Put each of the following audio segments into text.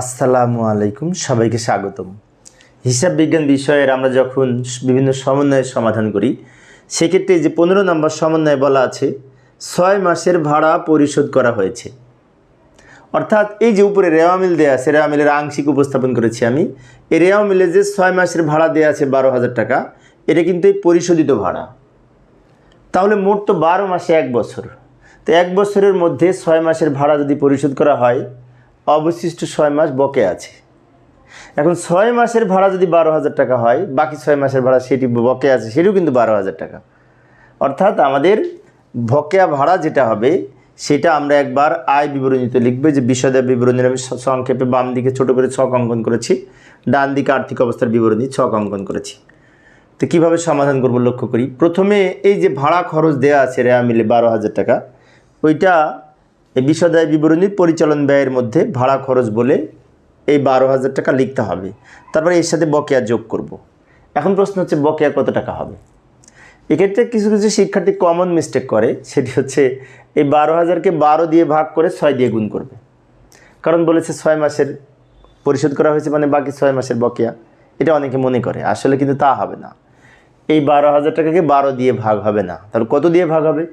আসসালামু আলাইকুম, সবাইকে স্বাগতম। হিসাব বিজ্ঞান বিষয়ের আমরা যখন বিভিন্ন সমন্বয়ের সমাধান করি, সেক্ষেত্রে যে পনেরো নম্বর সমন্বয়ে বলা আছে, ছয় মাসের ভাড়া পরিশোধ করা হয়েছে। অর্থাৎ এই যে উপরে রেওয়া মিল দেওয়া আছে, রেওয়া মিলের আংশিক উপস্থাপন করেছি আমি, এই রেওয়া মিলে যে ছয় মাসের ভাড়া দেওয়া আছে বারো হাজার টাকা, এটা কিন্তু এই পরিশোধিত ভাড়া। তাহলে মোট তো বারো মাসে এক বছর। তো এক বছরের মধ্যে ছয় মাসের ভাড়া যদি পরিশোধ করা হয় অবশিষ্ট ছয় মাস বকে আছে। এখন ছয় মাসের ভাড়া যদি বারো হাজার টাকা হয়, বাকি ছয় মাসের ভাড়া সেটি বকে আছে, সেটিও কিন্তু বারো হাজার টাকা। অর্থাৎ আমাদের বকেয়া ভাড়া যেটা হবে, সেটা আমরা একবার আয় বিবরণীতে লিখবে যে বিশদা বিবরণীর আমি সংক্ষেপে বাম দিকে ছোট করে ছক অঙ্কন করেছি, ডান দিকে আর্থিক অবস্থার বিবরণী ছক অঙ্কন করেছি। তো কীভাবে সমাধান করব লক্ষ্য করি? প্রথমে এই যে ভাড়া খরচ দেওয়া আছে রেয়া মিলে বারো হাজার টাকা, ওইটা এই বিশদায় বিবরণীর পরিচালন ব্যয়ের মধ্যে ভাড়া খরচ বলে এই বারো হাজার টাকা লিখতে হবে। তারপরে এর সাথে বকেয়া যোগ করব। এখন প্রশ্ন হচ্ছে, বকেয়া কত টাকা হবে? এক্ষেত্রে কিছু কিছু শিক্ষার্থী কমন মিস্টেক করে, সেটি হচ্ছে এই বারো হাজারকে বারো দিয়ে ভাগ করে ছয় দিয়ে গুণ করবে। কারণ বলেছে ছয় মাসের পরিশোধ করা হয়েছে মানে বাকি ছয় মাসের বকেয়া। এটা অনেকে মনে করে, আসলে কিন্তু তা হবে না। এই বারো হাজার টাকাকে বারো দিয়ে ভাগ হবে না। তাহলে কত দিয়ে ভাগ হবে?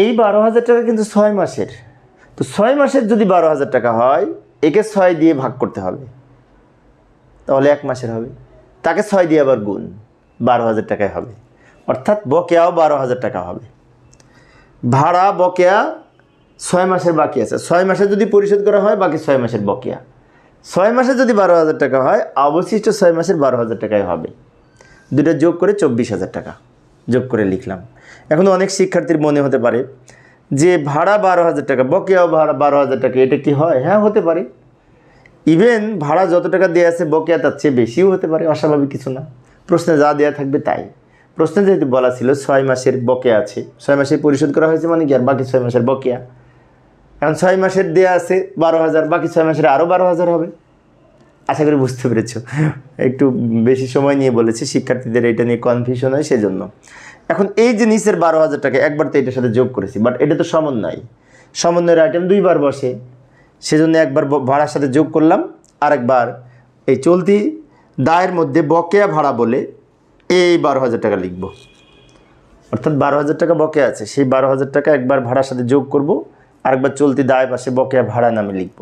এই বারো হাজার টাকা কিন্তু ছয় মাসের। তো ছয় মাসের যদি বারো হাজার টাকা হয়, একে ছয় দিয়ে ভাগ করতে হবে। তাহলে এক মাসের হবে। তাকে ছয় দিয়ে আবার গুণ, বারো হাজার টাকায় হবে। অর্থাৎ বকেয়াও বারো হাজার টাকা হবে। ভাড়া, বকেয়া, ছয় মাসের বাকি আছে। ছয় মাসে যদি পরিশোধ করা হয়, বাকি ছয় মাসের বকেয়া। ছয় মাসে যদি বারো হাজার টাকা হয়, অবশিষ্ট ছয় মাসের বারো হাজার টাকায় হবে। দুটো যোগ করে চব্বিশ হাজার টাকা। যোগ করে লিখলাম। এখন অনেক শিক্ষার্থীর মনে হতে পারে যে ভাড়া বারো হাজার টাকা, বকেয়াও ভাড়া বারো হাজার টাকা, এটা কি হয়? হ্যাঁ হতে পারে। ইভেন ভাড়া যত টাকা দেওয়া আছে, বকেয়া তার চেয়ে বেশিও হতে পারে, অস্বাভাবিক কিছু না। প্রশ্নে যা দেওয়া থাকবে তাই। প্রশ্নে যেহেতু বলা ছিল ছয় মাসের বকেয়া আছে, ছয় মাসে পরিশোধ করা হয়েছে মানে কি আর বাকি ছয় মাসের বকেয়া? এখন ছয় মাসের দেওয়া আছে বারো হাজার, বাকি ছয় মাসের আরও বারো হাজার হবে। আশা করি বুঝতে পেরেছ। একটু বেশি সময় নিয়ে বলেছি, শিক্ষার্থীদের এটা নিয়ে কনফিউশন হয় সেজন্য। এখন এই যে নিচের বারো হাজার টাকা, একবার তো এটার সাথে যোগ করেছি বাট এটা তো সমন্বয়। সমন্বয়ের আইটেম দুইবার বসে। সেজন্য একবার ভাড়ার সাথে যোগ করলাম, আরেকবার এই চলতি দায়ের মধ্যে বকেয়া ভাড়া বলে এই বারো হাজার টাকা লিখব। অর্থাৎ বারো হাজার টাকা বকেয়া আছে, সেই বারো হাজার টাকা একবার ভাড়ার সাথে যোগ করব, আরেকবার চলতি দায় পাশে বকেয়া ভাড়া নামে লিখব।